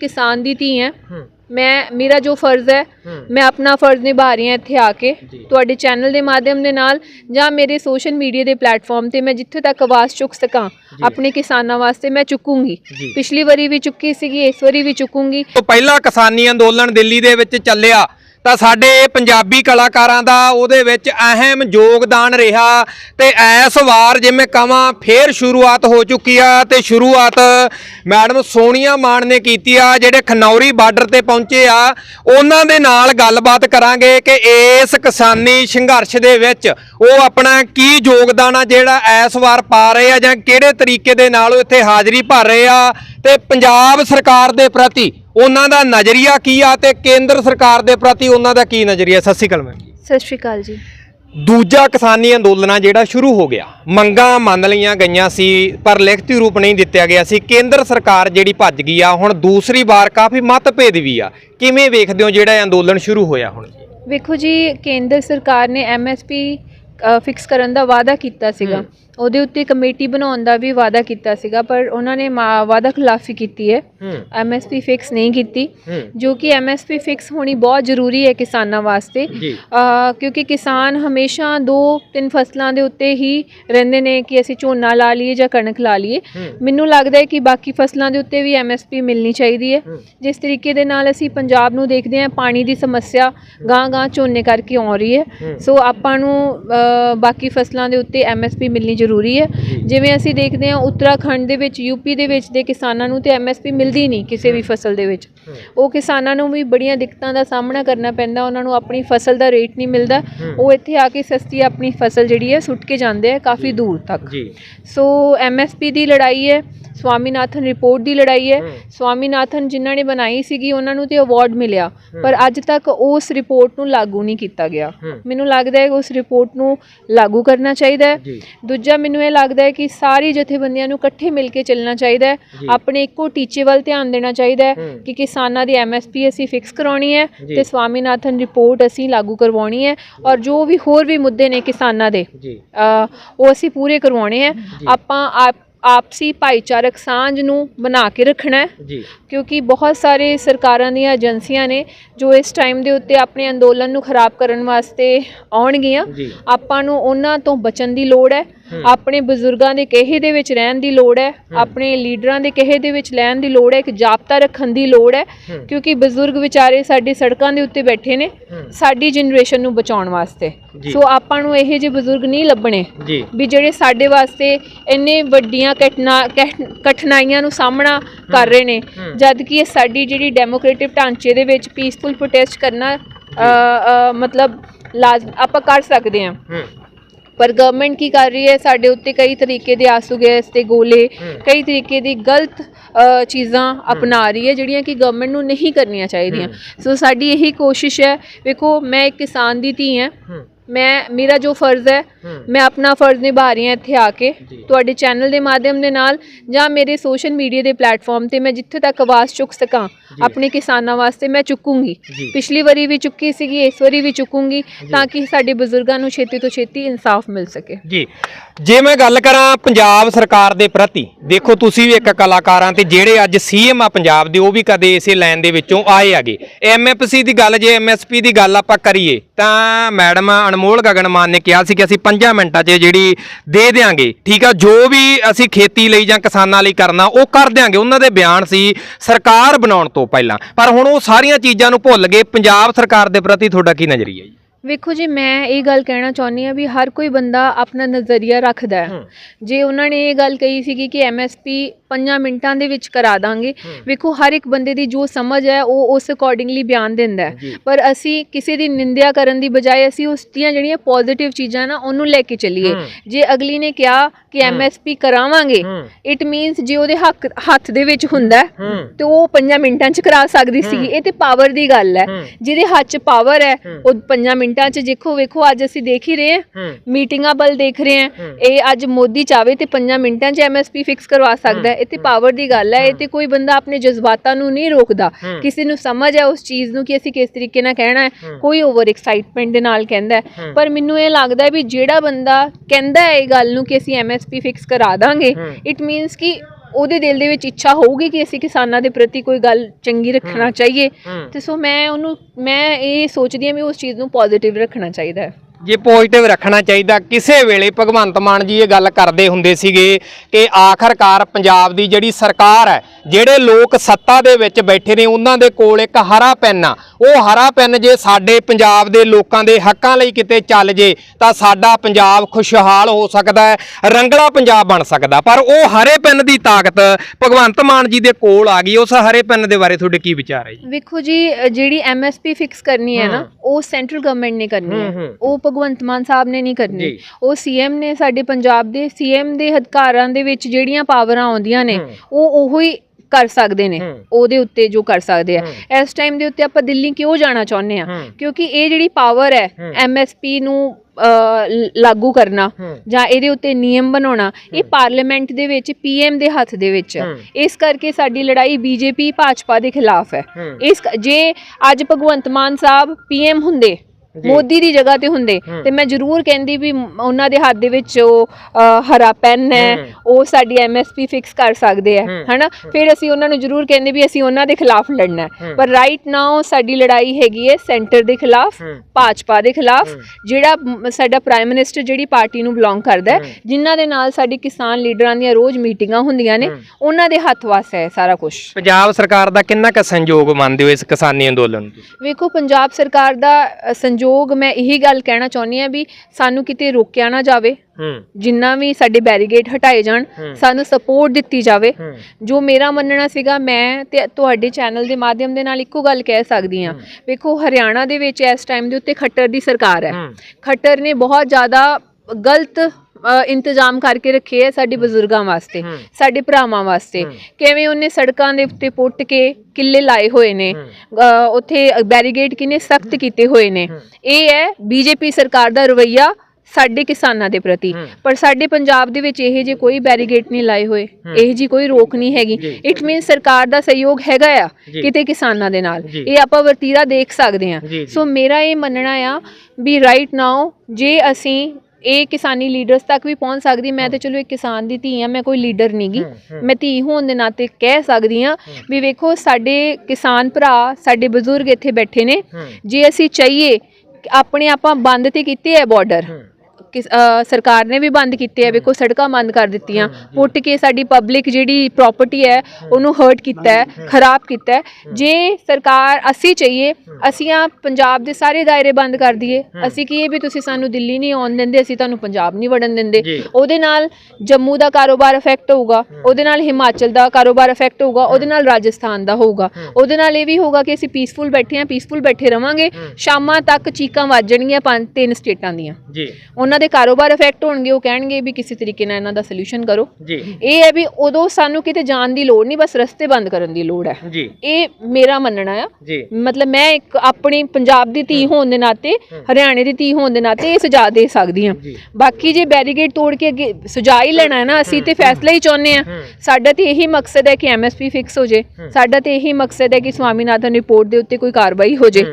ਕਿਸਾਨ ਦੀ ਧੀ ਹਾਂ। ਮੈਂ ਮੇਰਾ ਜੋ ਫਰਜ਼ ਹੈ ਮੈਂ ਆਪਣਾ ਫਰਜ਼ ਨਿਭਾ ਰਹੀ ਹਾਂ ਇੱਥੇ ਆ ਕੇ। ਤੁਹਾਡੇ ਚੈਨਲ ਦੇ ਮਾਧਿਅਮ ਦੇ ਨਾਲ ਜਾਂ ਮੇਰੇ ਸੋਸ਼ਲ ਮੀਡੀਆ ਦੇ ਪਲੇਟਫਾਰਮ ਤੇ ਮੈਂ ਜਿੱਥੇ ਤੱਕ ਆਵਾਜ਼ ਚੁੱਕ ਸਕਾਂ। ਆਪਣੇ ਕਿਸਾਨਾਂ ਵਾਸਤੇ ਮੈਂ ਚੁੱਕੂੰਗੀ। ਪਿਛਲੀ ਵਾਰੀ ਵੀ ਚੁੱਕੀ ਸੀਗੀ ਇਸ ਵਾਰੀ ਵੀ ਚੁੱਕੂੰਗੀ। ਪਹਿਲਾ ਕਿਸਾਨੀ ਅੰਦੋਲਨ ਦਿੱਲੀ ਦੇ ਵਿੱਚ ਚੱਲਿਆ। ਤਾਂ ਸਾਡੇ ਪੰਜਾਬੀ ਕਲਾਕਾਰਾਂ ਦਾ ਉਹਦੇ ਵਿੱਚ ਅਹਿਮ ਯੋਗਦਾਨ ਰਿਹਾ ਤੇ ਇਸ ਵਾਰ ਜਿਵੇਂ ਕਹਾਂ ਫੇਰ ਸ਼ੁਰੂਆਤ ਹੋ ਚੁੱਕੀ ਆ ਤੇ ਸ਼ੁਰੂਆਤ ਮੈਡਮ ਸੋਨੀਆ ਮਾਨ ਨੇ ਕੀਤੀ ਆ, ਜਿਹੜੇ ਖਨੌਰੀ ਬਾਰਡਰ ਤੇ ਪਹੁੰਚੇ ਆ, ਉਹਨਾਂ ਦੇ ਨਾਲ ਗੱਲਬਾਤ ਕਰਾਂਗੇ ਕਿ ਇਸ ਕਿਸਾਨੀ ਸੰਘਰਸ਼ ਦੇ ਵਿੱਚ ਉਹ ਆਪਣਾ ਕੀ ਯੋਗਦਾਨ ਆ ਜਿਹੜਾ ਇਸ ਵਾਰ ਪਾ ਰਹੇ ਆ ਜਾਂ ਕਿਹੜੇ ਤਰੀਕੇ ਦੇ ਨਾਲ ਉਹ ਇੱਥੇ ਹਾਜ਼ਰੀ ਭਰ ਰਹੇ ਆ ਤੇ ਪੰਜਾਬ ਸਰਕਾਰ ਦੇ ਪ੍ਰਤੀ ਉਹਨਾਂ ਦਾ ਨਜ਼ਰੀਆ ਕੀ ਆ ਤੇ ਕੇਂਦਰ ਸਰਕਾਰ ਦੇ ਪ੍ਰਤੀ ਉਹਨਾਂ ਦਾ ਕੀ ਨਜ਼ਰੀਆ? ਸਤਿ ਸ਼੍ਰੀ ਅਕਾਲ ਮੈਮ ਸਤਿ ਸ਼੍ਰੀ ਅਕਾਲ ਜੀ। ਦੂਜਾ ਕਿਸਾਨੀ ਅੰਦੋਲਨ ਜਿਹੜਾ ਸ਼ੁਰੂ ਹੋ ਗਿਆ। ਮੰਗਾਂ ਮੰਨ ਲਈਆਂ ਗਈਆਂ ਸੀ ਪਰ ਲਿਖਤੀ ਰੂਪ ਨਹੀਂ ਦਿੱਤਾ ਗਿਆ ਸੀ। ਕੇਂਦਰ ਸਰਕਾਰ ਜਿਹੜੀ ਭੱਜ ਗਈ ਆ ਹੁਣ ਦੂਸਰੀ ਵਾਰ ਕਾਫੀ ਮਤਭੇਦ ਵੀ ਆ। ਕਿਵੇਂ ਵੇਖਦੇ ਹੋ ਜਿਹੜਾ ਅੰਦੋਲਨ ਸ਼ੁਰੂ ਹੋਇਆ ਹੁਣ? ਵੇਖੋ ਜੀ ਕੇਂਦਰ ਸਰਕਾਰ ਨੇ ਐਮਐਸਪੀ ਫਿਕਸ ਕਰਨ ਦਾ ਵਾਅਦਾ ਕੀਤਾ ਸੀਗਾ। ਉਹਦੇ ਉੱਤੇ ਕਮੇਟੀ ਬਣਾਉਣ ਦਾ ਵੀ ਵਾਅਦਾ ਕੀਤਾ ਸੀਗਾ ਪਰ ਉਹਨਾਂ ਨੇ ਮਾ- ਵਾਅਦਾ ਖਿਲਾਫੀ ਕੀਤੀ ਹੈ। ਐਮਐਸਪੀ ਫਿਕਸ ਨਹੀਂ ਕੀਤੀ। ਜੋ ਕਿ ਐਮਐਸਪੀ ਫਿਕਸ ਹੋਣੀ ਬਹੁਤ ਜ਼ਰੂਰੀ ਹੈ ਕਿਸਾਨਾਂ ਵਾਸਤੇ। ਜੀ। ਅ, ਕਿਉਂਕਿ ਕਿਸਾਨ ਹਮੇਸ਼ਾ ਦੋ ਤਿੰਨ ਫਸਲਾਂ ਦੇ ਉੱਤੇ ਹੀ ਰਹਿੰਦੇ ਨੇ ਕਿ ਅਸੀਂ ਝੋਨਾ ਲਾ ਲਈਏ ਜਾਂ ਕਣਕ ਲਾ ਲਈਏ। ਮੈਨੂੰ ਲੱਗਦਾ ਹੈ ਕਿ ਬਾਕੀ ਫਸਲਾਂ ਦੇ ਉੱਤੇ ਵੀ ਐਮਐਸਪੀ ਮਿਲਣੀ ਚਾਹੀਦੀ ਹੈ। ਜਿਸ ਤਰੀਕੇ ਦੇ ਨਾਲ ਅਸੀਂ ਪੰਜਾਬ ਨੂੰ ਦੇਖਦੇ ਹਾਂ ਪਾਣੀ ਦੀ ਸਮੱਸਿਆ ਗਾਂ ਗਾਂ ਝੋਨੇ ਕਰਕੇ ਆ ਰਹੀ ਹੈ। ਹੂੰ। ਸੋ ਆਪਾਂ ਨੂੰ ਅ, ਬਾਕੀ ਫਸਲਾਂ ਦੇ ਉੱਤੇ ਐਮਐਸਪੀ ਮਿਲਣੀ ਜ਼ਰੂਰੀ ਹੈ। ਜੀ। ਜਿਵੇਂ ਅਸੀਂ ਦੇਖਦੇ ਹਾਂ ਉੱਤਰਾਖੰਡ ਦੇ ਵਿੱਚ ਯੂਪੀ ਦੇ ਵਿੱਚ ਦੇ ਕਿਸਾਨਾਂ ਨੂੰ ਤੇ ਐਮਐਸਪੀ ਮਿਲਦੀ ਨਹੀਂ ਕਿਸੇ ਵੀ ਫਸਲ ਦੇ ਵਿੱਚ। ਹੂੰ। ਉਹ ਕਿਸਾਨਾਂ ਨੂੰ ਵੀ ਬੜੀਆਂ ਦਿੱਕਤਾਂ ਦਾ ਸਾਹਮਣਾ ਕਰਨਾ ਪੈਂਦਾ ਉਹਨਾਂ ਨੂੰ ਆਪਣੀ ਫਸਲ ਦਾ ਰੇਟ ਨਹੀਂ ਮਿਲਦਾ। ਹੂੰ। ਉਹ ਇੱਥੇ ਆ ਕੇ ਸਸਤੀ ਆਪਣੀ ਫਸਲ ਜਿਹੜੀ ਹੈ ਸੁੱਟ ਕੇ ਜਾਂਦੇ ਆ ਕਾਫੀ ਦੂਰ ਤੱਕ। ਜੀ। ਸੋ ਐਮਐਸਪੀ ਦੀ ਲੜਾਈ ਹੈ। ਸਵਾਮੀਨਾਥਨ ਰਿਪੋਰਟ ਦੀ ਲੜਾਈ ਹੈ। ਸਵਾਮੀਨਾਥਨ ਜਿਨ੍ਹਾਂ ਨੇ ਬਣਾਈ ਸੀਗੀ ਉਹਨਾਂ ਨੂੰ ਤੇ ਅਵਾਰਡ ਮਿਲਿਆ ਪਰ ਅੱਜ ਤੱਕ ਉਸ ਰਿਪੋਰਟ ਨੂੰ ਲਾਗੂ ਨਹੀਂ ਕੀਤਾ ਗਿਆ। ਮੈਨੂੰ ਲੱਗਦਾ ਹੈ ਕਿ ਉਸ ਰਿਪੋਰਟ ਨੂੰ ਲਾਗੂ ਕਰਨਾ ਚਾਹੀਦਾ ਹੈ ਦੂਜਾ ਮੈਨੂੰ ਇਹ ਲੱਗਦਾ ਹੈ ਕਿ ਸਾਰੀ ਜਥੇਬੰਦੀਆਂ ਨੂੰ ਇਕੱਠੇ ਮਿਲ ਕੇ ਚੱਲਣਾ ਚਾਹੀਦਾ ਹੈ। ਆਪਣੇ ਇੱਕੋ ਟੀਚੇ ਵੱਲ ਧਿਆਨ ਦੇਣਾ ਚਾਹੀਦਾ ਹੈ। ਕਿ ਕਿਸਾਨਾਂ ਦੀ ਐਮਐਸਪੀ ਅਸੀਂ ਫਿਕਸ ਕਰਾਉਣੀ ਹੈ। ਤੇ ਸਵਾਮੀਨਾਥਨ ਰਿਪੋਰਟ ਅਸੀਂ ਲਾਗੂ ਕਰਵਾਉਣੀ ਹੈ ਔਰ ਜੋ ਵੀ ਹੋਰ ਵੀ ਮੁੱਦੇ ਨੇ ਕਿਸਾਨਾਂ ਦੇ ਉਹ ਅਸੀਂ ਪੂਰੇ ਕਰਵਾਉਣੇ ਹੈ ਆਪਾਂ ਆਪ- ਆਪਸੀ ਭਾਈਚਾਰਕ ਸਾਂਝ ਨੂੰ ਬਣਾ ਕੇ ਰੱਖਣਾ ਹੈ। ਜੀ। ਕਿਉਂਕਿ ਬਹੁਤ ਸਾਰੇ ਸਰਕਾਰਾਂ ਦੀਆਂ ਏਜੰਸੀਆਂ ਨੇ ਜੋ ਇਸ ਟਾਈਮ ਦੇ ਉੱਤੇ ਆਪਣੇ ਅੰਦੋਲਨ ਨੂੰ ਖਰਾਬ ਕਰਨ ਵਾਸਤੇ ਆਉਣਗੀਆਂ। ਆਪਾਂ ਨੂੰ ਉਹਨਾਂ ਤੋਂ ਬਚਣ ਦੀ ਲੋੜ ਹੂੰ। ਆਪਣੇ ਬਜ਼ੁਰਗਾਂ ਦੇ ਕਹੇ ਦੇ ਵਿੱਚ ਰਹਿਣ ਦੀ ਲੋੜ ਹੈ ਆਪਣੇ ਲੀਡਰਾਂ ਦੇ ਕਹੇ ਦੇ ਵਿੱਚ ਲੈਣ ਦੀ ਲੋੜ ਹੈ ਇੱਕ ਜਾਬਤਾ ਰੱਖਣ ਦੀ ਲੋੜ ਹੈ। ਕਿਉਂਕਿ ਬਜ਼ੁਰਗ ਵਿਚਾਰੇ ਸਾਡੀ ਸੜਕਾਂ ਦੇ ਉੱਤੇ ਬੈਠੇ ਨੇ। ਸਾਡੀ ਜਨਰੇਸ਼ਨ ਨੂੰ ਬਚਾਉਣ ਵਾਸਤੇ। ਸੋ ਆਪਾਂ ਨੂੰ ਇਹੋ ਜਿਹੇ ਬਜ਼ੁਰਗ ਨਹੀਂ ਲੱਭਣੇ ਵੀ ਜਿਹੜੇ ਸਾਡੇ ਵਾਸਤੇ ਇੰਨੇ ਵੱਡੀਆਂ ਕਠਿਨਾਈਆਂ ਨੂੰ ਸਾਹਮਣਾ ਕਰ ਰਹੇ ਨੇ। ਜਦ ਕਿ ਇਹ ਸਾਡੀ ਜਿਹੜੀ ਡੈਮੋਕ੍ਰੇਟਿਕ ਢਾਂਚੇ ਦੇ ਵਿੱਚ ਪੀਸਫੁਲ ਪ੍ਰੋਟੈਸਟ ਕਰਨਾ ਮਤਲਬ ਲਾਜ਼ਮ ਆਪਾਂ ਕਰ ਸਕਦੇ ਹੂੰ ਪਰ ਗਵਰਨਮੈਂਟ ਕੀ ਕਰ ਰਹੀ ਹੈ? ਸਾਡੇ ਉੱਤੇ ਕਈ ਤਰੀਕੇ ਦੇ ਆਸੂ ਗੈਸ ਤੇ ਗੋਲੇ। ਕਈ ਤਰੀਕੇ ਦੀ ਗਲਤ ਅ, ਚੀਜ਼ਾਂ ਅਪਣਾ ਰਹੀ ਹੈ ਜਿਹੜੀਆਂ ਕਿ ਗਵਰਨਮੈਂਟ ਨੂੰ ਨਹੀਂ ਕਰਨੀਆਂ ਚਾਹੀਦੀਆਂ। ਸੋ ਸਾਡੀ ਇਹੀ ਕੋਸ਼ਿਸ਼ ਹੈ। ਵੇਖੋ ਮੈਂ ਇੱਕ ਕਿਸਾਨ ਦੀ ਧੀ ਹਾਂ। ਹੂੰ। ਮੈਂ ਮੇਰਾ ਜੋ ਫਰਜ਼ ਹੈ ਮੈਂ ਆਪਣਾ ਫਰਜ਼ ਨਿਭਾ ਰਹੀ ਹਾਂ ਇੱਥੇ ਆ ਕੇ। ਤੁਹਾਡੇ ਚੈਨਲ ਦੇ ਮਾਧਿਅਮ ਦੇ ਨਾਲ ਜਾਂ ਮੇਰੇ ਸੋਸ਼ਲ ਮੀਡੀਆ ਦੇ ਪਲੇਟਫਾਰਮ ਤੇ ਮੈਂ ਜਿੱਥੇ ਤੱਕ ਆਵਾਜ਼ ਚੁੱਕ ਸਕਾਂ ਆਪਣੇ ਕਿਸਾਨਾਂ ਵਾਸਤੇ ਮੈਂ ਚੁੱਕੂੰਗੀ। ਪਿਛਲੀ ਵਾਰੀ ਵੀ ਚੁੱਕੀ ਸੀਗੀ ਇਸ ਵਾਰੀ ਵੀ ਚੁੱਕੂੰਗੀ ਤਾਂ ਕਿ ਸਾਡੇ ਬਜ਼ੁਰਗਾਂ ਨੂੰ ਛੇਤੀ ਤੋਂ ਛੇਤੀ ਇਨਸਾਫ ਮਿਲ ਸਕੇ। ਜੀ। ਜੇ ਮੈਂ ਗੱਲ ਕਰਾਂ ਪੰਜਾਬ ਸਰਕਾਰ ਦੇ ਪ੍ਰਤੀ ਦੇਖੋ ਤੁਸੀਂ ਵੀ ਇੱਕ ਕਲਾਕਾਰਾਂ ਤੇ ਜਿਹੜੇ ਅੱਜ ਸੀਐਮ ਆ ਪੰਜਾਬ ਦੇ ਉਹ ਵੀ ਕਦੇ ਇਸੇ ਲਾਈਨ ਦੇ ਵਿੱਚੋਂ ਆਏ ਆਗੇ ਐਮਐਫਸੀ ਦੀ ਗੱਲ ਜੇ ਐਮਐਸਪੀ ਦੀ ਗੱਲ ਆਪਾਂ ਕਰੀਏ ਤਾਂ ਮੈਡਮ ਅਨਮੋਲ ਗਗਨ ਮਾਨ ਨੇ ਕਿਹਾ ਸੀ ਕਿ ਅਸੀਂ 5 ਮਿੰਟਾਂ 'ਚ ਜਿਹੜੀ ਦੇ ਦੇਾਂਗੇ ਠੀਕ ਆ? ਜੋ ਵੀ ਅਸੀਂ ਖੇਤੀ ਲਈ ਜਾਂ ਕਿਸਾਨਾਂ ਲਈ ਕਰਨਾ, ਉਹ ਕਰ ਦਿਆਂਗੇ। ਉਹਨਾਂ ਦੇ ਬਿਆਨ ਸੀ ਸਰਕਾਰ ਬਣਾਉਣ ਤੋਂ ਪਹਿਲਾਂ। ਪਰ ਹੁਣ ਉਹ ਸਾਰੀਆਂ ਚੀਜ਼ਾਂ ਨੂੰ ਭੁੱਲ ਗਏ। ਪੰਜਾਬ ਸਰਕਾਰ ਦੇ ਪ੍ਰਤੀ ਤੁਹਾਡਾ ਕੀ ਨਜ਼ਰੀਆ ਜੀ? ਵੇਖੋ ਜੀ ਮੈਂ ਇਹ ਗੱਲ ਕਹਿਣਾ ਚਾਹੁੰਦੀ ਆ ਵੀ ਹਰ ਕੋਈ ਬੰਦਾ ਆਪਣਾ ਨਜ਼ਰੀਆ ਰੱਖਦਾ ਹੈ। ਜੇ ਉਹਨਾਂ ਨੇ ਇਹ ਗੱਲ ਕਹੀ ਸੀਗੀ ਕਿ ਐਮਐਸਪੀ 5 ਮਿੰਟਾਂ ਦੇ ਵਿੱਚ ਕਰਾ ਦਾਂਗੇ ਵੇਖੋ ਹਰ ਇੱਕ ਬੰਦੇ ਦੀ ਜੋ ਸਮਝ ਹੈ ਉਹ ਉਸ ਅਕੋਰਡਿੰਗਲੀ ਬਿਆਨ ਦਿੰਦਾ ਪਰ ਅਸੀਂ ਕਿਸੇ ਦੀ ਨਿੰਦਿਆ ਕਰਨ ਦੀ ਬਜਾਏ ਅਸੀਂ ਉਸ ਦੀਆਂ ਜਿਹੜੀਆਂ ਪੋਜ਼ਿਟਿਵ ਚੀਜ਼ਾਂ ਨਾ ਉਹਨੂੰ ਲੈ ਕੇ ਚੱਲੀਏ। ਜੇ ਅਗਲੀ ਨੇ ਕਿਹਾ ਕਿ ਐਮਐਸਪੀ ਕਰਾਵਾਂਗੇ। ਇਟ ਮੀਨਸ ਜੇ ਉਹਦੇ ਹੱਕ ਹੱਥ ਦੇ ਵਿੱਚ ਹੁੰਦਾ ਤੇ ਉਹ 5 ਮਿੰਟਾਂ 'ਚ ਕਰਾ ਸਕਦੀ ਸੀ ਇਹ ਤੇ ਪਾਵਰ ਦੀ ਗੱਲ ਹੈ। ਜਿਹਦੇ ਹੱਥ 'ਚ ਪਾਵਰ ਹੈ ਹੂੰ। ਉਹ 5 ਮਿੰਟਾਂ 'ਚ ਦੇਖੋ ਵੇਖੋ ਅੱਜ ਅਸੀਂ ਦੇਖ ਹੀ ਰਹੇ ਹਾਂ ਮੀਟਿੰਗਾਂ ਬਲ ਦੇਖ ਰਹੇ ਹਾਂ। ਇਹ ਅੱਜ ਮੋਦੀ ਚਾਵੇ ਤੇ 5 ਮਿੰਟਾਂ 'ਚ ਐਮਐਸਪੀ ਫਿਕਸ ਕਰਵਾ ਸਕਦਾ ਹੈ ਇਹ ਤੇ ਪਾਵਰ ਦੀ ਗੱਲ ਹੈ ਇਹ ਤੇ ਕੋਈ ਬੰਦਾ ਆਪਣੇ ਜਜ਼ਬਾਤਾਂ ਨੂੰ ਨਹੀਂ ਰੋਕਦਾ। ਕਿਸੇ ਨੂੰ ਸਮਝ ਹੈ ਉਸ ਚੀਜ਼ ਨੂੰ ਕਿ ਅਸੀਂ ਕਿਸ ਤਰੀਕੇ ਨਾਲ ਕਹਿਣਾ ਹੈ। ਕੋਈ ਓਵਰ ਐਕਸਾਈਟਮੈਂਟ ਦੇ ਨਾਲ ਕਹਿੰਦਾ। ਪਰ ਮੈਨੂੰ ਇਹ ਲੱਗਦਾ ਵੀ ਜਿਹੜਾ ਬੰਦਾ ਕਹਿੰਦਾ ਹੈ ਇਹ ਗੱਲ ਨੂੰ ਕਿ ਅਸੀਂ ਐਮਐਸਪੀ ਫਿਕਸ ਕਰਾ ਦਾਂਗੇ। ਇਟ ਮੀਨਸ ਕਿ ਉਹਦੇ ਦਿਲ ਦੇ ਵਿੱਚ ਇੱਛਾ ਹੋਊਗੀ ਕਿ ਅਸੀਂ ਕਿਸਾਨਾਂ ਦੇ ਪ੍ਰਤੀ ਕੋਈ ਗੱਲ ਚੰਗੀ ਰੱਖਣਾ ਚਾਹੀਏ। ਤੇ ਸੋ ਮੈਂ ਉਹਨੂੰ ਮੈਂ ਇਹ ਸੋਚਦੀ ਹਾਂ ਵੀ ਉਸ ਚੀਜ਼ ਨੂੰ ਪੋਜ਼ਿਟਿਵ ਰੱਖਣਾ ਚਾਹੀਦਾ ਹੈ। ਜੇ ਪੋਜ਼ਿਟਿਵ ਰੱਖਣਾ ਚਾਹੀਦਾ ਕਿਸੇ ਵੇਲੇ ਭਗਵੰਤ ਮਾਨ ਜੀ ਇਹ ਗੱਲ ਕਰਦੇ ਹੁੰਦੇ ਸੀਗੇ ਕਿ ਆਖਰਕਾਰ ਪੰਜਾਬ ਦੀ ਜਿਹੜੀ ਸਰਕਾਰ ਹੈ ਜਿਹੜੇ ਲੋਕ ਸੱਤਾ ਦੇ ਵਿੱਚ ਬੈਠੇ ਨੇ ਉਹਨਾਂ ਦੇ ਕੋਲ ਇੱਕ ਹਰਾ ਪੈਨ ਆ। ਉਹ ਹਰਾ ਪੈਨ ਜੇ ਸਾਡੇ ਪੰਜਾਬ ਦੇ ਲੋਕਾਂ ਦੇ ਹੱਕਾਂ ਲਈ ਕਿਤੇ ਚੱਲ ਜੇ ਤਾਂ ਸਾਡਾ ਪੰਜਾਬ ਖੁਸ਼ਹਾਲ ਹੋ ਸਕਦਾ ਹੈ ਰੰਗਲਾ ਪੰਜਾਬ ਬਣ ਸਕਦਾ। ਪਰ ਉਹ ਹਰੇ ਪੈਨ ਦੀ ਤਾਕਤ ਭਗਵੰਤ ਮਾਨ ਜੀ ਦੇ ਕੋਲ ਆ ਗਈ। ਉਸ ਹਰੇ ਪੈਨ ਦੇ ਬਾਰੇ ਤੁਹਾਡੇ ਕੀ ਵਿਚਾਰ ਹੈ ਜੀ? ਵੇਖੋ ਜੀ ਜਿਹੜੀ ਐਮਐਸਪੀ ਫਿਕਸ ਕਰਨੀ ਹੈ ਨਾ। ਉਹ ਸੈਂਟਰਲ ਗਵਰਨਮੈਂਟ ਨੇ ਕਰਨੀ ਹੈ। ਉਹ ਭਗਵੰਤ ਮਾਨ ਸਾਹਿਬ ਨੇ ਨਹੀਂ ਕਰਨੀ। ਉਹ ਸੀਐਮ ਨੇ ਸਾਡੇ ਪੰਜਾਬ ਦੇ ਸੀਐਮ ਦੇ ਅਧਿਕਾਰਾਂ ਦੇ ਵਿੱਚ ਜਿਹੜੀਆਂ ਪਾਵਰਾਂ ਆਉਂਦੀਆਂ ਨੇ। ਉਹ ਉਹੋ ਹੀ ਕਰ ਸਕਦੇ ਨੇ। ਉਹਦੇ ਉੱਤੇ ਜੋ ਕਰ ਸਕਦੇ ਆ। ਇਸ ਟਾਈਮ ਦੇ ਉੱਤੇ ਆਪਾਂ ਦਿੱਲੀ ਕਿਉਂ ਜਾਣਾ ਚਾਹੁੰਦੇ ਆ। ਕਿਉਂਕਿ ਇਹ ਜਿਹੜੀ ਪਾਵਰ ਹੈ। ਐਮਐਸਪੀ ਨੂੰ ਲਾਗੂ ਕਰਨਾ। ਜਾਂ ਇਹਦੇ ਉੱਤੇ ਨਿਯਮ ਬਣਾਉਣਾ ਇਹ ਪਾਰਲੀਮੈਂਟ ਦੇ ਵਿੱਚ ਪੀਐਮ ਦੇ ਹੱਥ ਦੇ ਵਿੱਚ ਹੈ। ਇਸ ਕਰਕੇ ਸਾਡੀ ਲੜਾਈ ਬੀਜੇਪੀ ਭਾਜਪਾ ਦੇ ਖਿਲਾਫ ਹੈ। ਇਸ ਜੇ ਅੱਜ ਭਗਵੰਤ ਮਾਨ ਸਾਹਿਬ ਪੀਐਮ ਹੁੰਦੇ। ਮੋਦੀ ਦੀ ਜਗ੍ਹਾ ਤੇ ਹੁੰਦੇ। ਤੇ ਮੈਂ ਜ਼ਰੂਰ ਕਹਿੰਦੀ ਵੀ ਉਹਨਾਂ ਦੇ ਹੱਥ ਦੇ ਵਿੱਚ ਉਹ ਹਰਾ ਪੈਨ ਹੈ। ਉਹ ਸਾਡੀ ਐਮਐਸਪੀ ਫਿਕਸ ਕਰ ਸਕਦੇ ਆ। ਹਨਾ ਫਿਰ ਅਸੀਂ ਉਹਨਾਂ ਨੂੰ ਜ਼ਰੂਰ ਕਹਿੰਦੇ ਵੀ ਅਸੀਂ ਉਹਨਾਂ ਦੇ ਖਿਲਾਫ ਲੜਨਾ। ਪਰ ਰਾਈਟ ਨਾਓ ਸਾਡੀ ਲੜਾਈ ਹੈਗੀ ਹੈ ਸੈਂਟਰ ਦੇ ਖਿਲਾਫ। ਭਾਜਪਾ ਦੇ ਖਿਲਾਫ। ਜਿਹੜਾ ਸਾਡਾ ਪ੍ਰਾਈਮ ਮਿਨਿਸਟਰ ਜਿਹੜੀ ਪਾਰਟੀ ਨੂੰ ਬਿਲੋਂਗ ਕਰਦਾ ਹੈ। ਜਿਨ੍ਹਾਂ ਦੇ ਨਾਲ ਸਾਡੀ ਕਿਸਾਨ ਲੀਡਰਾਂ ਦੀਆਂ ਰੋਜ਼ ਮੀਟਿੰਗਾਂ ਹੁੰਦੀਆਂ ਨੇ। ਉਹਨਾਂ ਦੇ ਹੱਥ ਵਾਸ ਹੈ ਸਾਰਾ ਕੁਝ ਪੰਜਾਬ ਸਰਕਾਰ ਦਾ ਕਿੰਨਾ ਕੁ ਸੰਯੋਗ ਮੰਨਦੇ ਹੋ ਇਸ ਕਿਸਾਨੀ ਅੰਦੋਲਨ ਨੂੰ ਵੇਖੋ ਪੰਜਾਬ ਸਰਕਾਰ ਦਾ ਅ, ਸੰਯੋਗ ਮੈਂ ਇਹੀ ਗੱਲ ਕਹਿਣਾ ਚਾਹੁੰਦੀ ਹਾਂ ਵੀ ਸਾਨੂੰ ਕਿਤੇ ਰੋਕਿਆ ਨਾ ਜਾਵੇ ਜਿੰਨਾ ਵੀ ਸਾਡੇ ਬੈਰੀਗੇਡ ਹਟਾਏ ਜਾਣ। ਸਾਨੂੰ ਸਪੋਰਟ ਦਿੱਤੀ ਜਾਵੇ। ਜੋ ਮੇਰਾ ਮੰਨਣਾ ਸੀਗਾ ਮੈਂ ਤੇ ਤੁਹਾਡੇ ਚੈਨਲ ਦੇ ਮਾਧਿਅਮ ਦੇ ਨਾਲ ਇੱਕੋ ਗੱਲ ਕਹਿ ਸਕਦੀ ਹਾਂ। ਵੇਖੋ ਹਰਿਆਣਾ ਦੇ ਵਿੱਚ ਇਸ ਟਾਈਮ ਦੇ ਉੱਤੇ ਖੱਟਰ ਦੀ ਸਰਕਾਰ ਹੈ। ਖੱਟਰ ਨੇ ਬਹੁਤ ਜ਼ਿਆਦਾ ਗਲਤ ਇੰਤਜ਼ਾਮ ਕਰਕੇ ਰੱਖੇ ਹੈ ਸਾਡੇ ਬਜ਼ੁਰਗਾਂ ਵਾਸਤੇ। ਸਾਡੇ ਭਰਾਵਾਂ ਵਾਸਤੇ। ਕਿਵੇਂ ਉਹਨੇ ਸੜਕਾਂ ਦੇ ਉੱਤੇ ਪੁੱਟ ਕੇ ਕਿੱਲੇ ਲਾਏ ਹੋਏ ਨੇ ਉੱਥੇ ਬੈਰੀਗੇਡ ਕਿਨੇ ਸਖਤ ਕੀਤੇ ਹੋਏ ਨੇ। ਇਹ ਹੈ ਬੀਜੇਪੀ ਸਰਕਾਰ ਦਾ ਰਵਈਆ ਸਾਡੇ ਕਿਸਾਨਾਂ ਦੇ ਪ੍ਰਤੀ। ਪਰ ਸਾਡੇ ਪੰਜਾਬ ਦੇ ਵਿੱਚ ਇਹ ਜੇ ਕੋਈ ਬੈਰੀਗੇਡ ਨਹੀਂ ਲਾਏ ਹੋਏ। ਇਹ ਜੀ ਕੋਈ ਰੋਕ ਨਹੀਂ ਹੈਗੀ। ਇਟ ਮੀਨ ਸਰਕਾਰ ਦਾ ਸਹਿਯੋਗ ਹੈਗਾ ਆ। ਕਿਤੇ ਕਿਸਾਨਾਂ ਦੇ ਨਾਲ। ਇਹ ਆਪਾਂ ਵਰਤੀਰਾ ਦੇਖ ਸਕਦੇ ਜੀ। ਸੋ ਮੇਰਾ ਇਹ ਮੰਨਣਾ ਆ ਵੀ ਰਾਈਟ ਨਾਓ ਜੇ ਅਸੀਂ ਇਹ ਕਿਸਾਨੀ ਲੀਡਰਸ ਤੱਕ ਵੀ ਪਹੁੰਚ ਸਕਦੀ ਮੈਂ ਤੇ ਚਲੋ ਇੱਕ ਕਿਸਾਨ ਦੀ ਧੀ ਆ ਮੈਂ ਕੋਈ ਲੀਡਰ ਨਹੀਂਗੀ ਹਮ, ਹਮ। ਮੈਂ ਧੀ ਹੋਣ ਦੇ ਨਾਤੇ ਕਹਿ ਸਕਦੀ ਆ ਵੀ ਵੇਖੋ ਸਾਡੇ ਕਿਸਾਨ ਭਰਾ ਸਾਡੇ ਬਜ਼ੁਰਗ ਇੱਥੇ ਬੈਠੇ ਨੇ। ਜੇ ਅਸੀਂ ਚਾਹੀਏ ਆਪਣੇ ਆਪਾਂ ਬੰਦ ਤੇ ਕੀਤੇ ਹੈ। ਬਾਰਡਰ ਸਰਕਾਰ ਨੇ ਵੀ ਬੰਦ ਕੀਤੇ ਆ ਵੇਖੋ ਸੜਕਾਂ ਬੰਦ ਕਰ ਦਿੱਤੀਆਂ। ਪੁੱਟ ਕੇ ਸਾਡੀ ਪਬਲਿਕ ਜਿਹੜੀ ਪ੍ਰਾਪਰਟੀ ਹੈ ਉਹਨੂੰ ਹਰਟ ਕੀਤਾ ਹੈ ਖਰਾਬ ਕੀਤਾ ਹੈ। ਜੇ ਸਰਕਾਰ ਅਸੀਂ ਚਾਹੀਏ ਅਸੀਂ ਆ ਪੰਜਾਬ ਦੇ ਸਾਰੇ ਦਾਇਰੇ ਬੰਦ ਕਰ ਦਈਏ। ਅਸੀਂ ਕਹੀਏ ਵੀ ਤੁਸੀਂ ਸਾਨੂੰ ਦਿੱਲੀ ਨਹੀਂ ਆਉਣ ਦਿੰਦੇ ਅਸੀਂ ਤੁਹਾਨੂੰ ਪੰਜਾਬ ਨਹੀਂ ਵੜਨ ਦਿੰਦੇ। ਉਹਦੇ ਨਾਲ ਜੰਮੂ ਦਾ ਕਾਰੋਬਾਰ ਅਫੈਕਟ ਹੋਊਗਾ ਉਹਦੇ ਨਾਲ ਹਿਮਾਚਲ ਦਾ ਕਾਰੋਬਾਰ ਅਫੈਕਟ ਹੋਊਗਾ ਉਹਦੇ ਨਾਲ ਰਾਜਸਥਾਨ ਦਾ ਹੋਊਗਾ। ਉਹਦੇ ਨਾਲ ਇਹ ਵੀ ਹੋਊਗਾ ਕਿ ਅਸੀਂ ਪੀਸਫੁਲ ਬੈਠੇ ਹਾਂ ਪੀਸਫੁਲ ਬੈਠੇ ਰਵਾਂਗੇ। ਸ਼ਾਮਾਂ ਤੱਕ ਚੀਕਾਂ ਵੱਜਣਗੀਆਂ ਪੰਜ ਤਿੰਨ ਸਟੇਟਾਂ ਦੀਆਂ। ਜੀ। ਉਹਨਾਂ ਦੇ ਕਾਰੋਬਾਰ ਅਫੈਕਟ ਹੋਣਗੇ ਉਹ ਕਹਿਣਗੇ ਵੀ ਕਿਸੇ ਤਰੀਕੇ ਨਾਲ ਇਹਨਾਂ ਦਾ ਸੋਲੂਸ਼ਨ ਕਰੋ। ਜੀ। ਇਹ ਹੈ ਵੀ ਉਦੋਂ ਸਾਨੂੰ ਕਿਤੇ ਜਾਣ ਦੀ ਲੋੜ ਨਹੀਂ ਬਸ ਰਸਤੇ ਬੰਦ ਕਰਨ ਦੀ ਲੋੜ ਹੈ। ਜੀ। ਇਹ ਮੇਰਾ ਮੰਨਣਾ ਆ। ਜੀ। ਮਤਲਬ ਮੈਂ ਇੱਕ ਆਪਣੀ ਪੰਜਾਬ ਦੀ ਧੀ ਹੋਣ ਦੇ ਨਾਤੇ ਹਰਿਆਣੇ ਦੀ ਧੀ ਹੋਣ ਦੇ ਨਾਤੇ ਇਹ ਸੁਝਾਅ ਦੇ ਸਕਦੀ ਹਾਂ। ਬਾਕੀ ਜੇ ਬੈਰੀਗੇਡ ਤੋੜ ਕੇ ਅੱਗੇ ਸੁਝਾਅ ਹੀ ਲੈਣਾ ਹੈ ਨਾ ਅਸੀਂ ਤੇ ਫੈਸਲਾ ਹੀ ਚਾਹੁੰਦੇ ਆ ਹੂੰ। ਸਾਡਾ ਤੇ ਇਹੀ ਮਕਸਦ ਹੈ ਕਿ ਐਮਐਸਪੀ ਫਿਕਸ ਹੋ ਜੇ। ਸਾਡਾ ਤੇ ਇਹੀ ਮਕਸਦ ਹੈ ਕਿ ਸਵਾਮੀਨਾਥਨ ਰਿਪੋਰਟ ਦੇ ਉੱਤੇ ਕੋਈ ਕਾਰਵਾਈ ਹੋ ਜੇ।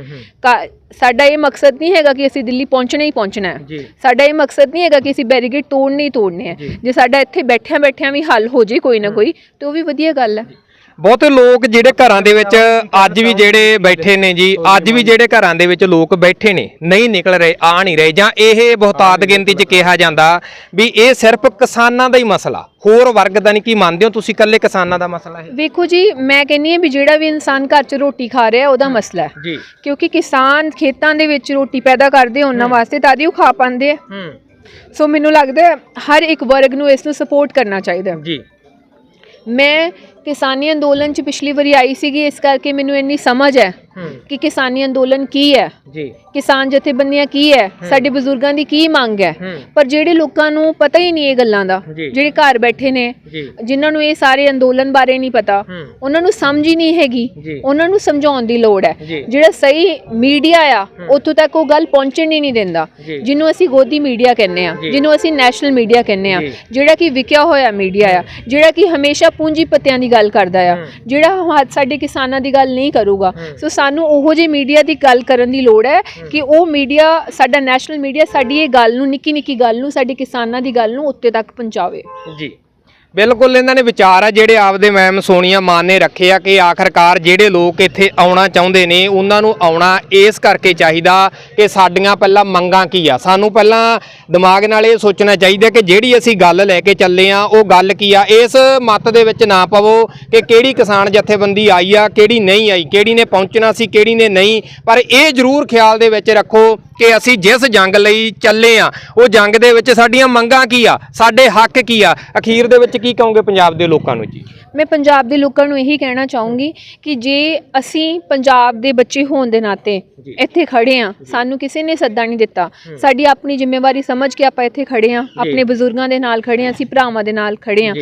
ਸਾਡਾ ਇਹ ਮਕਸਦ ਨਹੀਂ ਹੈਗਾ ਕਿ ਅਸੀਂ ਦਿੱਲੀ ਪਹੁੰਚਣਾ ਹੀ ਪਹੁੰਚਣਾ ਹੈ। ਸਾਡਾ ਇਹ ਮਕਸਦ ਨਹੀਂ ਹੈਗਾ ਕਿ ਅਸੀਂ ਬੈਰੀਗੇਡ ਤੋੜਨੇ ਹੀ ਤੋੜਨੇ ਜੀ। ਜੇ ਸਾਡਾ ਇੱਥੇ ਬੈਠਿਆਂ ਬੈਠਿਆਂ ਵੀ ਹੱਲ ਹੋ ਜੇ ਕੋਈ ਨਾ ਕੋਈ ਤੇ ਉਹ ਵੀ ਵਧੀਆ ਗੱਲ ਹੈ। ਬਹੁਤੇ ਲੋਕ ਜਿਹੜੇ ਘਰਾਂ ਦੇ ਵਿੱਚ ਅੱਜ ਵੀ ਜਿਹੜੇ ਬੈਠੇ ਨੇ ਜੀ ਅੱਜ ਵੀ ਜਿਹੜੇ ਘਰਾਂ ਦੇ ਵਿੱਚ ਲੋਕ ਬੈਠੇ ਨੇ ਨਹੀਂ ਨਿਕਲ ਰਹੇ ਆ ਨਹੀਂ ਰਹੇ ਜਾਂ ਇਹ ਬਹੁਤਾਤ ਗਿਣਤੀ 'ਚ ਕਿਹਾ ਜਾਂਦਾ ਵੀ ਇਹ ਸਿਰਫ ਕਿਸਾਨਾਂ ਦਾ ਹੀ ਮਸਲਾ ਹੋਰ ਵਰਗ ਦਾ ਨਹੀਂ ਕੀ ਮੰਨਦੇ ਹੋ ਤੁਸੀਂ ਇਕੱਲੇ ਕਿਸਾਨਾਂ ਦਾ ਮਸਲਾ ਹੈ ਵੇਖੋ ਜੀ ਮੈਂ ਕਹਿੰਨੀ ਆ ਵੀ ਜਿਹੜਾ ਵੀ ਇਨਸਾਨ ਘਰ 'ਚ ਰੋਟੀ ਖਾ ਰਿਹਾ ਉਹਦਾ ਮਸਲਾ ਹੈ। ਜੀ। ਕਿਉਂਕਿ ਕਿਸਾਨ ਖੇਤਾਂ ਦੇ ਵਿੱਚ ਰੋਟੀ ਪੈਦਾ ਕਰਦੇ ਉਹਨਾਂ ਵਾਸਤੇ ਤਾਂ ਹੀ ਉਹ ਖਾ ਪਾਉਂਦੇ ਆ। ਹੂੰ ਸੋ ਮੈਨੂੰ ਲੱਗਦਾ ਹਰ ਇੱਕ ਵਰਗ ਨੂੰ ਇਸ ਨੂੰ ਸਪੋਰਟ ਕਰਨਾ ਚਾਹੀਦਾ ਹੈ। ਜੀ। ਮੈਂ ਕਿਸਾਨੀ ਅੰਦੋਲਨ 'ਚ ਪਿਛਲੀ ਵਾਰੀ ਆਈ ਸੀਗੀ ਇਸ ਕਰਕੇ ਮੈਨੂੰ ਇੰਨੀ ਸਮਝ ਹੈ। ਕਿ ਕਿਸਾਨੀ ਅੰਦੋਲਨ ਕੀ ਹੈ ਜੀ ਕਿਸਾਨ ਜਥੇਬੰਦੀਆਂ ਕੀ ਹੈ ਸਾਡੇ ਬਜ਼ੁਰਗਾਂ ਦੀ ਕੀ ਮੰਗ ਹੈ ਪਰ ਜਿਹੜੇ ਲੋਕਾਂ ਨੂੰ ਪਤਾ ਹੀ ਨਹੀਂ ਇਹ ਗੱਲਾਂ ਦਾ। ਜਿਹੜੇ ਘਰ ਬੈਠੇ ਨੇ ਜਿਨ੍ਹਾਂ ਨੂੰ ਇਹ ਸਾਰੇ ਅੰਦੋਲਨ ਬਾਰੇ ਨਹੀਂ ਪਤਾ ਉਹਨਾਂ ਨੂੰ ਸਮਝ ਹੀ ਨਹੀਂ ਹੈਗੀ। ਉਹਨਾਂ ਨੂੰ ਸਮਝਾਉਣ ਦੀ ਲੋੜ ਹੈ। ਜਿਹੜਾ ਸਹੀ ਮੀਡੀਆ ਆ ਉੱਥੋਂ ਤੱਕ ਉਹ ਗੱਲ ਪਹੁੰਚਣ ਹੀ ਨਹੀਂ ਦਿੰਦਾ। ਜਿਹਨੂੰ ਅਸੀਂ ਗੋਦੀ ਮੀਡੀਆ ਕਹਿੰਦੇ ਆ। ਜਿਹਨੂੰ ਅਸੀਂ ਨੈਸ਼ਨਲ ਮੀਡੀਆ ਕਹਿੰਦੇ ਆ। ਜਿਹੜਾ ਕਿ ਵਿਕਿਆ ਹੋਇਆ ਮੀਡੀਆ ਆ ਜਿਹੜਾ ਕਿ ਹਮੇਸ਼ਾ ਪੂੰਜੀਪਤੀਆਂ ਦੀ ਗੱਲ ਕਰਦਾ ਆ। ਜਿਹੜਾ ਸਾਡੇ ਕਿਸਾਨਾਂ ਦੀ ਗੱਲ ਨਹੀਂ ਕਰੂਗਾ। ਸੋ ਸਾਨੂੰ ਉਹੋ ਜਿਹੇ ਮੀਡੀਆ ਦੀ ਗੱਲ ਕਰਨ ਦੀ ਲੋੜ ਹੈ ਕਿ ਉਹ ਮੀਡੀਆ ਸਾਡਾ ਨੈਸ਼ਨਲ ਮੀਡੀਆ ਸਾਡੀ ਇਹ ਗੱਲ ਨੂੰ ਨਿੱਕੀ ਨਿੱਕੀ ਗੱਲ ਨੂੰ ਸਾਡੇ ਕਿਸਾਨਾਂ ਦੀ ਗੱਲ ਨੂੰ ਉੱਤੇ ਤੱਕ ਪਹੁੰਚਾਵੇ। ਜੀ। ਬਿਲਕੁਲ ਇਹਨਾਂ ਨੇ ਵਿਚਾਰ ਆ ਜਿਹੜੇ ਆਪਦੇ ਮੈਮ ਸੋਨੀਆ ਮਾਨ ਨੇ ਰੱਖੇ ਆ ਕਿ ਆਖਰਕਾਰ ਜਿਹੜੇ ਲੋਕ ਇੱਥੇ ਆਉਣਾ ਚਾਹੁੰਦੇ ਨੇ, ਉਹਨਾਂ ਨੂੰ ਆਉਣਾ ਇਸ ਕਰਕੇ ਚਾਹੀਦਾ ਕਿ ਸਾਡੀਆਂ ਪਹਿਲਾਂ ਮੰਗਾਂ ਕੀ ਆ। ਸਾਨੂੰ ਪਹਿਲਾਂ ਦਿਮਾਗ ਨਾਲ ਇਹ ਸੋਚਣਾ ਚਾਹੀਦਾ ਕਿ ਜਿਹੜੀ ਅਸੀਂ ਗੱਲ ਲੈ ਕੇ ਚੱਲੇ ਆ, ਉਹ ਗੱਲ ਕੀ ਆ? ਇਸ ਮਤ ਦੇ ਵਿੱਚ ਨਾ ਪਵੋ ਕਿ ਕਿਹੜੀ ਕਿਸਾਨ ਜਥੇਬੰਦੀ ਆਈ ਆ, ਕਿਹੜੀ ਨਹੀਂ ਆਈ, ਕਿਹੜੀ ਨੇ ਪਹੁੰਚਣਾ ਸੀ, ਕਿਹੜੀ ਨੇ ਨਹੀਂ। ਪਰ ਇਹ ਜ਼ਰੂਰ ਖਿਆਲ ਦੇ ਵਿੱਚ ਰੱਖੋ ਕਿ ਅਸੀਂ ਜਿਸ ਜੰਗ ਲਈ ਚੱਲੇ ਆ, ਉਹ ਜੰਗ ਦੇ ਵਿੱਚ ਸਾਡੀਆਂ ਮੰਗਾਂ ਕੀ ਆ? ਸਾਡੇ ਹੱਕ ਕੀ ਆ? ਅਖੀਰ ਦੇ ਵਿੱਚ ਕੀ ਕਹੋਗੇ ਪੰਜਾਬ ਦੇ ਲੋਕਾਂ ਨੂੰ ਜੀ? ਮੈਂ ਪੰਜਾਬ ਦੇ ਲੋਕਾਂ ਨੂੰ ਇਹੀ ਕਹਿਣਾ ਚਾਹੂੰਗੀ ਕਿ ਜੇ ਅਸੀਂ ਪੰਜਾਬ ਦੇ ਬੱਚੇ ਹੋਣ ਦੇ ਨਾਤੇ। ਇੱਥੇ ਖੜੇ ਆ ਸਾਨੂੰ ਕਿਸੇ ਨੇ ਸੱਦਾ ਨਹੀਂ ਦਿੱਤਾ। ਸਾਡੀ ਆਪਣੀ ਜ਼ਿੰਮੇਵਾਰੀ ਸਮਝ ਕੇ ਆਪਾਂ ਇੱਥੇ ਖੜੇ ਆ ਆਪਣੇ ਬਜ਼ੁਰਗਾਂ ਦੇ ਨਾਲ ਖੜੇ ਆ ਅਸੀਂ ਭਰਾਵਾਂ ਦੇ ਨਾਲ ਖੜੇ ਆ।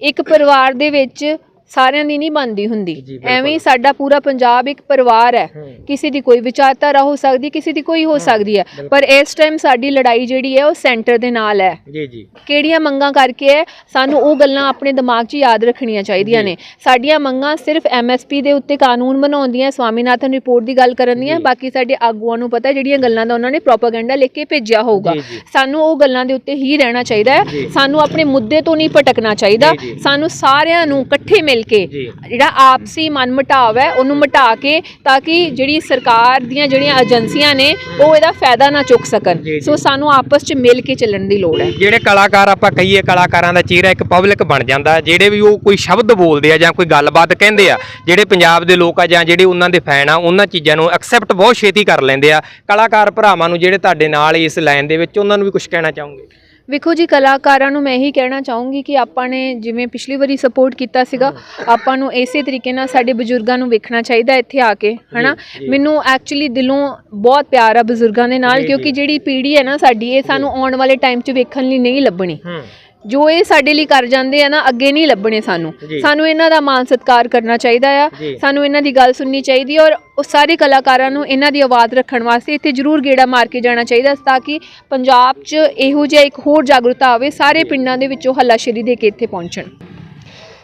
ਇੱਕ ਪਰਿਵਾਰ ਦੇ ਵਿੱਚ ਸਾਰਿਆਂ ਦੀ ਨਹੀਂ ਬਣਦੀ ਹੁੰਦੀ। ਐਵੇਂ ਸਾਡਾ ਪੂਰਾ ਪੰਜਾਬ ਇੱਕ ਪਰਿਵਾਰ ਹੈ। ਕਿਸੇ ਦੀ ਕੋਈ ਵਿਚਾਰਧਾਰਾ ਹੋ ਸਕਦੀ ਕਿਸੇ ਦੀ ਕੋਈ ਹੋ ਸਕਦੀ ਹੈ। ਪਰ ਇਸ ਟਾਈਮ ਸਾਡੀ ਲੜਾਈ ਜਿਹੜੀ ਹੈ ਉਹ ਸੈਂਟਰ ਦੇ ਨਾਲ ਹੈ। ਜੀ ਜੀ। ਕਿਹੜੀਆਂ ਮੰਗਾਂ ਕਰਕੇ ਹੈ? ਸਾਨੂੰ ਉਹ ਗੱਲਾਂ ਆਪਣੇ ਦਿਮਾਗ 'ਚ ਯਾਦ ਰੱਖਣੀਆਂ ਚਾਹੀਦੀਆਂ ਨੇ। ਸਾਡੀਆਂ ਮੰਗਾਂ ਸਿਰਫ ਐਮਐਸਪੀ ਦੇ ਉੱਤੇ ਕਾਨੂੰਨ ਬਣਾਉਂਦੀਆਂ ਸਵਾਮੀਨਾਥਨ ਰਿਪੋਰਟ ਦੀ ਗੱਲ ਕਰਨ ਦੀਆਂ ਬਾਕੀ ਸਾਡੇ ਆਗੂਆਂ ਨੂੰ ਪਤਾ ਜਿਹੜੀਆਂ ਗੱਲਾਂ ਦਾ ਉਹਨਾਂ ਨੇ ਪ੍ਰੋਪਾਗੈਂਡਾ ਲਿਖ ਕੇ ਭੇਜਿਆ ਹੋਊਗਾ। ਸਾਨੂੰ ਉਹ ਗੱਲਾਂ ਦੇ ਉੱਤੇ ਹੀ ਰਹਿਣਾ ਚਾਹੀਦਾ ਹੈ। ਸਾਨੂੰ ਆਪਣੇ ਮੁੱਦੇ ਤੋਂ ਨਹੀਂ ਭਟਕਣਾ ਚਾਹੀਦਾ। ਸਾਨੂੰ ਸਾਰਿਆਂ ਨੂੰ ਇਕੱਠੇ ਮਿਲ ਕੇ। ਜੀ। ਜਿਹੜਾ ਆਪਸੀ ਮਨਮਟਾਵ ਹੈ ਉਹਨੂੰ ਮਿਟਾ ਕੇ ਤਾਂ ਕਿ ਜਿਹੜੀ ਸਰਕਾਰ ਦੀਆਂ ਜਿਹੜੀਆਂ ਏਜੰਸੀਆਂ ਨੇ ਉਹ ਇਹਦਾ ਫਾਇਦਾ ਨਾ ਚੁੱਕ ਸਕਣ। ਸੋ ਸਾਨੂੰ ਆਪਸ 'ਚ ਮਿਲ ਕੇ ਚੱਲਣ ਦੀ ਲੋੜ ਹੈ। ਜਿਹੜੇ ਕਲਾਕਾਰ ਆਪਾਂ ਕਹੀਏ ਕਲਾਕਾਰਾਂ ਦਾ ਚਿਹਰਾ ਇੱਕ ਪਬਲਿਕ ਬਣ ਜਾਂਦਾ ਜਿਹੜੇ ਵੀ ਉਹ ਕੋਈ ਸ਼ਬਦ ਬੋਲਦੇ ਆ ਜਾਂ ਕੋਈ ਗੱਲਬਾਤ ਕਹਿੰਦੇ ਆ ਜਿਹੜੇ ਪੰਜਾਬ ਦੇ ਲੋਕ ਆ ਜਾਂ ਜਿਹੜੇ ਉਹਨਾਂ ਦੇ ਫੈਨ ਆ ਉਹਨਾਂ ਚੀਜ਼ਾਂ ਨੂੰ ਐਕਸੈਪਟ ਬਹੁਤ ਛੇਤੀ ਕਰ ਲੈਂਦੇ ਆ। ਕਲਾਕਾਰ ਭਰਾਵਾਂ ਨੂੰ ਜਿਹੜੇ ਤੁਹਾਡੇ ਨਾਲ ਇਸ ਲਾਈਨ ਦੇ ਵਿੱਚ ਉਹਨਾਂ ਨੂੰ ਵੀ ਕੁਝ ਕਹਿਣਾ ਚਾਹੋਗੇ? ਵੇਖੋ ਜੀ ਕਲਾਕਾਰਾਂ ਨੂੰ ਮੈਂ ਇਹੀ ਕਹਿਣਾ ਚਾਹੂੰਗੀ ਕਿ ਆਪਾਂ ਨੇ ਜਿਵੇਂ ਪਿਛਲੀ ਵਾਰੀ ਸਪੋਰਟ ਕੀਤਾ ਸੀਗਾ ਆਪਾਂ ਨੂੰ ਇਸੇ ਤਰੀਕੇ ਨਾਲ ਸਾਡੇ ਬਜ਼ੁਰਗਾਂ ਨੂੰ ਵੇਖਣਾ ਚਾਹੀਦਾ ਇੱਥੇ ਆ ਕੇ ਹਨਾ? ਮੈਨੂੰ ਐਕਚੁਅਲੀ ਦਿਲੋਂ ਬਹੁਤ ਪਿਆਰ ਆ ਬਜ਼ੁਰਗਾਂ ਦੇ ਨਾਲ ਕਿਉਂਕਿ। ਜਿਹੜੀ ਪੀੜ੍ਹੀ ਹੈ ਨਾ ਸਾਡੀ ਇਹ ਸਾਨੂੰ ਆਉਣ ਵਾਲੇ ਟਾਈਮ 'ਚ ਵੇਖਣ ਲਈ ਨਹੀਂ ਲੱਭਣੀ। ਜੋ ਇਹ ਸਾਡੇ ਲਈ ਕਰ ਜਾਂਦੇ ਆ ਨਾ ਅੱਗੇ ਨਹੀਂ ਲੱਭਣੇ ਸਾਨੂੰ ਜੀ। ਸਾਨੂੰ ਇਹਨਾਂ ਦਾ ਮਾਨ ਸਤਿਕਾਰ ਕਰਨਾ ਚਾਹੀਦਾ ਆ ਜੀ। ਸਾਨੂੰ ਇਹਨਾਂ ਦੀ ਗੱਲ ਸੁਣਨੀ ਚਾਹੀਦੀ ਔਰ ਉਹ ਸਾਰੇ ਕਲਾਕਾਰਾਂ ਨੂੰ ਇਹਨਾਂ ਦੀ ਆਵਾਜ਼ ਰੱਖਣ ਵਾਸਤੇ ਇੱਥੇ ਜ਼ਰੂਰ ਗੇੜਾ ਮਾਰ ਕੇ ਜਾਣਾ ਚਾਹੀਦਾ ਤਾਂ ਕਿ ਪੰਜਾਬ 'ਚ ਇਹੋ ਜਿਹਾ ਇੱਕ ਹੋਰ ਜਾਗਰੂਕਤਾ ਆਵੇ ਸਾਰੇ ਪਿੰਡਾਂ ਦੇ ਵਿੱਚੋਂ ਹੱਲਾਸ਼ੇਰੀ ਦੇ ਕੇ ਇੱਥੇ ਪਹੁੰਚਣ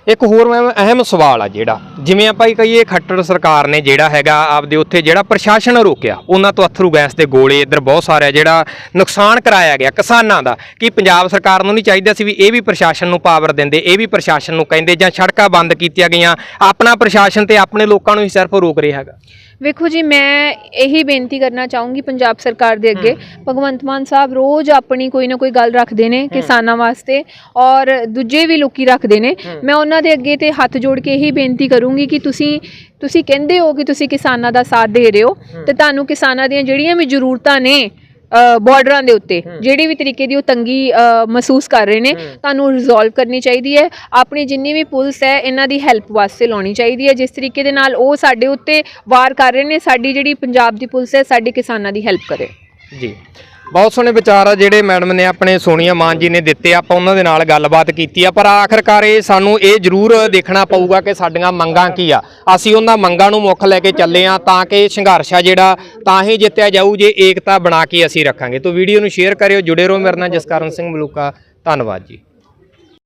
ਇੱਕ ਹੋਰ ਮੈਂ ਅਹਿਮ ਸਵਾਲ ਆ ਜਿਹੜਾ, ਜਿਵੇਂ ਆਪਾਂ ਹੀ ਕਹੀਏ ਖੱਟੜ ਸਰਕਾਰ ਨੇ ਜਿਹੜਾ ਹੈਗਾ ਆਪਦੇ ਉੱਥੇ ਜਿਹੜਾ ਪ੍ਰਸ਼ਾਸਨ ਰੋਕਿਆ, ਉਹਨਾਂ ਤੋਂ ਅਥਰੂ ਗੈਸ ਦੇ ਗੋਲੇ ਇੱਧਰ ਬਹੁਤ ਸਾਰਾ ਜਿਹੜਾ ਨੁਕਸਾਨ ਕਰਾਇਆ ਗਿਆ ਕਿਸਾਨਾਂ ਦਾ, ਕਿ ਪੰਜਾਬ ਸਰਕਾਰ ਨੂੰ ਨਹੀਂ ਚਾਹੀਦਾ ਸੀ ਵੀ ਇਹ ਵੀ ਪ੍ਰਸ਼ਾਸਨ ਨੂੰ ਪਾਵਰ ਦਿੰਦੇ, ਇਹ ਵੀ ਪ੍ਰਸ਼ਾਸਨ ਨੂੰ ਕਹਿੰਦੇ ਜਾਂ ਸੜਕਾਂ ਬੰਦ ਕੀਤੀਆਂ ਗਈਆਂ, ਆਪਣਾ ਪ੍ਰਸ਼ਾਸਨ ਤੇ ਆਪਣੇ ਲੋਕਾਂ ਨੂੰ ਹੀ ਸਿਰਫ ਰੋਕ ਰਿਹਾ ਹੈਗਾ? ਵੇਖੋ ਜੀ ਮੈਂ ਇਹੀ ਬੇਨਤੀ ਕਰਨਾ ਚਾਹੂੰਗੀ ਪੰਜਾਬ ਸਰਕਾਰ ਦੇ ਅੱਗੇ। ਭਗਵੰਤ ਮਾਨ ਸਾਹਿਬ ਰੋਜ਼ ਆਪਣੀ ਕੋਈ ਨਾ ਕੋਈ ਗੱਲ ਰੱਖਦੇ ਨੇ ਕਿਸਾਨਾਂ ਵਾਸਤੇ ਔਰ ਦੂਜੇ ਵੀ ਲੋਕੀ ਰੱਖਦੇ ਨੇ। ਮੈਂ ਉਹਨਾਂ ਦੇ ਅੱਗੇ ਤੇ ਹੱਥ ਜੋੜ ਕੇ ਇਹੀ ਬੇਨਤੀ ਕਰੂੰਗੀ ਕਿ ਤੁਸੀਂ ਤੁਸੀਂ ਕਹਿੰਦੇ ਹੋ ਕਿ ਤੁਸੀਂ ਕਿਸਾਨਾਂ ਦਾ ਸਾਥ ਦੇ ਰਹੇ ਹੋ ਤੇ ਤੁਹਾਨੂੰ ਕਿਸਾਨਾਂ ਦੀਆਂ ਜਿਹੜੀਆਂ ਵੀ ਜ਼ਰੂਰਤਾਂ ਨੇ ਬਾਰਡਰਾਂ ਦੇ ਉੱਤੇ। ਜਿਹੜੀ ਵੀ ਤਰੀਕੇ ਦੀ ਉਹ ਤੰਗੀ ਮਹਿਸੂਸ ਕਰ ਰਹੇ ਨੇ ਤੁਹਾਨੂੰ ਰਿਜ਼ੋਲਵ ਕਰਨੀ ਚਾਹੀਦੀ ਹੈ। ਆਪਣੀ ਜਿੰਨੀ ਵੀ ਪੁਲਿਸ ਹੈ ਇਹਨਾਂ ਦੀ ਹੈਲਪ ਵਾਸਤੇ ਲਾਉਣੀ ਚਾਹੀਦੀ ਹੈ। ਜਿਸ ਤਰੀਕੇ ਦੇ ਨਾਲ ਉਹ ਸਾਡੇ ਉੱਤੇ ਵਾਰ ਕਰ ਰਹੇ ਨੇ ਸਾਡੀ ਜਿਹੜੀ ਪੰਜਾਬ ਦੀ ਪੁਲਿਸ ਹੈ ਸਾਡੇ ਕਿਸਾਨਾਂ ਦੀ ਹੈਲਪ ਕਰੇ। ਜੀ। ਬਹੁਤ ਸੋਹਣੇ ਵਿਚਾਰ ਆ ਜਿਹੜੇ ਮੈਡਮ ਨੇ ਆਪਣੇ ਸੋਨੀਆ ਮਾਨ ਜੀ ਨੇ ਦਿੱਤੇ, ਆਪਾਂ ਉਹਨਾਂ ਦੇ ਨਾਲ ਗੱਲਬਾਤ ਕੀਤੀ ਆ। ਪਰ ਆਖਰਕਾਰ ਇਹ ਸਾਨੂੰ ਇਹ ਜ਼ਰੂਰ ਦੇਖਣਾ ਪਊਗਾ ਕਿ ਸਾਡੀਆਂ ਮੰਗਾਂ ਕੀ ਆ। ਅਸੀਂ ਉਹਨਾਂ ਮੰਗਾਂ ਨੂੰ ਮੁੱਖ ਲੈ ਕੇ ਚੱਲੇ ਆ ਤਾਂ ਕਿ ਸੰਘਰਸ਼ ਆ ਜਿਹੜਾ, ਤਾਂ ਹੀ ਜਿੱਤਿਆ ਜਾਊ ਜੇ ਏਕਤਾ ਬਣਾ ਕੇ ਅਸੀਂ ਰੱਖਾਂਗੇ। ਤੋਂ ਵੀਡੀਓ ਨੂੰ ਸ਼ੇਅਰ ਕਰਿਓ, ਜੁੜੇ ਰਹੋ ਮੇਰੇ ਨਾਲ ਜਸਕਰਨ ਸਿੰਘ ਮਲੂਕਾ। ਧੰਨਵਾਦ ਜੀ।